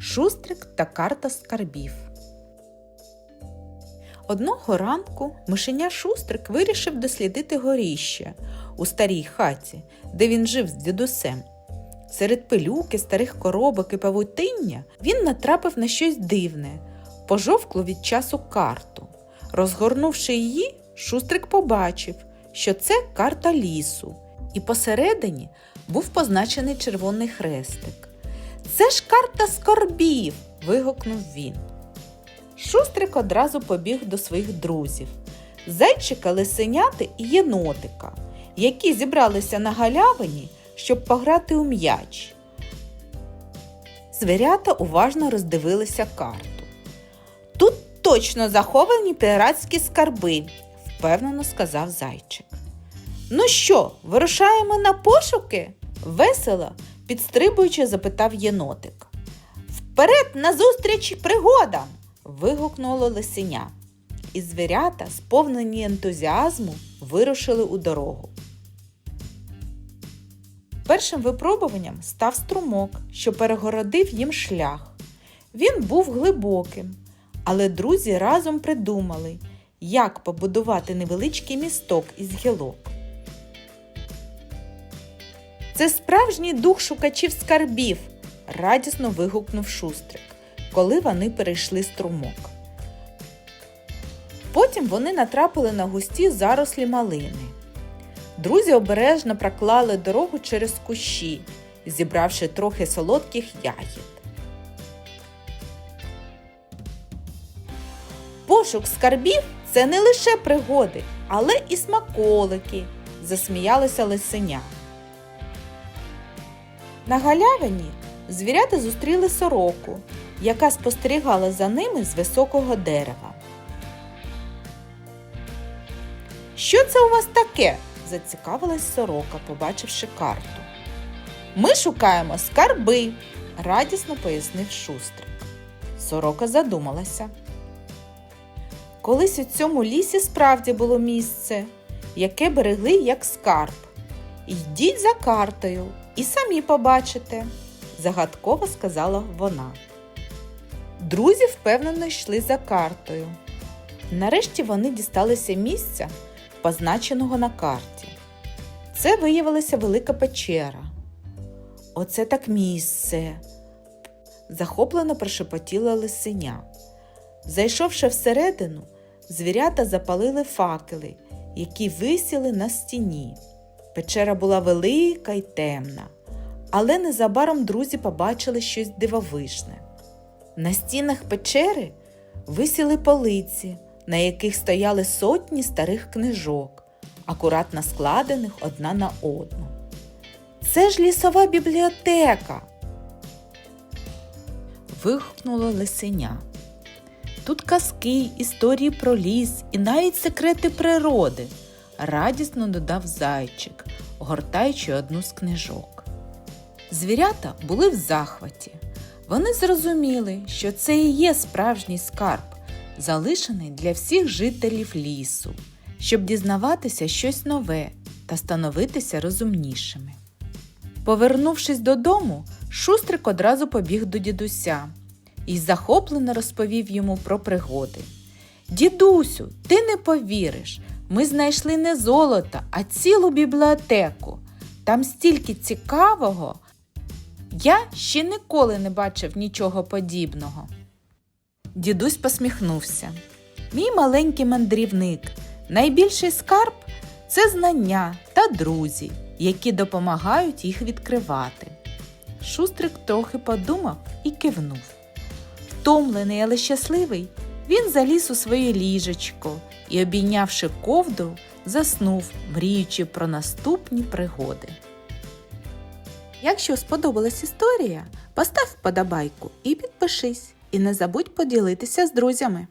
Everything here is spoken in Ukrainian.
Шустрик та карта скарбів. Одного ранку мишеня Шустрик вирішив дослідити горіще у старій хаті, де він жив з дідусем. Серед пилюки, старих коробок і павутиння він натрапив на щось дивне, пожовклу від часу карту. Розгорнувши її, Шустрик побачив, що це карта лісу, і посередині був позначений червоний хрестик. Це ж карта скорбів. вигукнув він. Шустрик одразу побіг до своїх друзів зайчика, лисеняти і єнотика, які зібралися на галявині, щоб пограти у м'яч. Звірята уважно роздивилися карту. Тут точно заховані піратські скарби, впевнено сказав зайчик. Ну що, вирушаємо на пошуки? весело, підстрибуючи, запитав єнотик. Вперед назустріч пригодам! вигукнуло лисеня. І звірята, сповнені ентузіазму, вирушили у дорогу. Першим випробуванням став струмок, що перегородив їм шлях. Він був глибоким, але друзі разом придумали, як побудувати невеличкий місток із гілок. Це справжній дух шукачів скарбів, радісно вигукнув Шустрик, коли вони перейшли струмок. Потім вони натрапили на густі зарослі малини. Друзі обережно проклали дорогу через кущі, зібравши трохи солодких ягід. Пошук скарбів це не лише пригоди, але і смаколики, засміялася лисеня. На галявині звірята зустріли сороку, яка спостерігала за ними з високого дерева. Що це у вас таке? зацікавилась сорока, побачивши карту. Ми шукаємо скарби, радісно пояснив шустрик. Сорока задумалася. Колись у цьому лісі справді було місце, яке берегли як скарб. Йдіть за картою і самі побачите, загадково сказала вона. Друзі впевнено йшли за картою. Нарешті вони дісталися місця, позначеного на карті. Це виявилася велика печера. Оце так місце. захоплено прошепотіла лисеня. Зайшовши всередину, звірята запалили факели, які висіли на стіні. Печера була велика й темна, але незабаром друзі побачили щось дивовижне. На стінах печери висіли полиці, на яких стояли сотні старих книжок, акуратно складених одна на одну. Це ж лісова бібліотека. вигукнуло лисеня. Тут казки, історії про ліс і навіть секрети природи, радісно додав зайчик, гортаючи одну з книжок. Звірята були в захваті. Вони зрозуміли, що це і є справжній скарб, залишений для всіх жителів лісу, щоб дізнаватися щось нове та становитися розумнішими. Повернувшись додому, Шустрик одразу побіг до дідуся і захоплено розповів йому про пригоди. Дідусю, ти не повіриш, ми знайшли не золото, а цілу бібліотеку. Там стільки цікавого. Я ще ніколи не бачив нічого подібного. Дідусь посміхнувся. Мій маленький мандрівник, найбільший скарб це знання та друзі, які допомагають їх відкривати. Шустрик трохи подумав і кивнув. Втомлений, але щасливий, він заліз у своє ліжечко і, обійнявши ковдру, заснув, мріючи про наступні пригоди. Якщо сподобалась історія, постав вподобайку і підпишись, і не забудь поділитися з друзями.